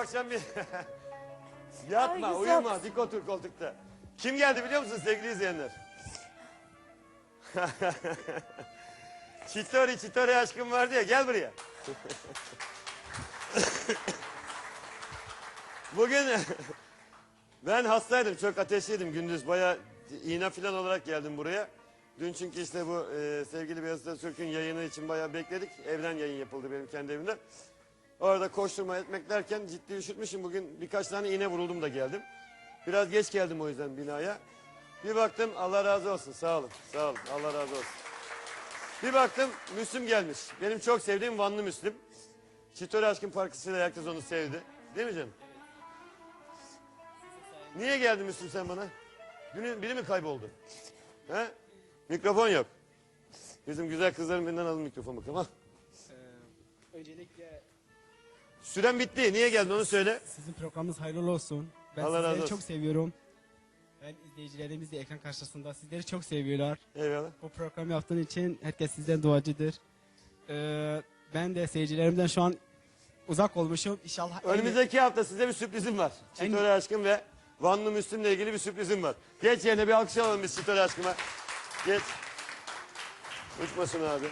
Akşam bir... Yatma, Ay, güzel. uyuma, dik otur koltukta. Kim geldi biliyor musun sevgili izleyenler? Çitori, Çitori aşkım vardı ya, gel buraya. Bugün ben hastaydım, çok ateşliydim gündüz. Bayağı iğne falan olarak geldim buraya. Dün çünkü işte bu e, sevgili Beyazıt Öztürk'ün yayını için bayağı bekledik. Evden yayın yapıldı benim kendi evimde. Orada koşturma etmek derken ciddi üşütmüşüm. Bugün birkaç tane iğne vuruldum da geldim. Biraz geç geldim o yüzden binaya. Bir baktım Allah razı olsun sağ olun sağ olun Allah razı olsun. Bir baktım Müslüm gelmiş. Benim çok sevdiğim Vanlı Müslüm. Çitori Aşkın parkısıyla herkes onu sevdi. Değil mi canım? Niye geldin Müslüm sen bana? Biri, biri mi kayboldu? He? Mikrofon yok. Bizim güzel kızların birinden alın mikrofon bakalım. Al. Ee, öncelikle Süren bitti. Niye geldin onu söyle. sizin programınız hayırlı olsun. Ben Allah razı sizleri olsun. çok seviyorum. Ben izleyicilerimiz de ekran karşısında sizleri çok seviyorlar. Eyvallah. Bu programı yaptığın için herkes sizden duacıdır. Ee, ben de seyircilerimden şu an uzak olmuşum. İnşallah en- Önümüzdeki hafta size bir sürprizim var. En- Aşkım ve Vanlı Müslüm'le ilgili bir sürprizim var. Geç yerine bir alkış alalım biz Çitori Aşkım'a. Geç. Uçmasın abi.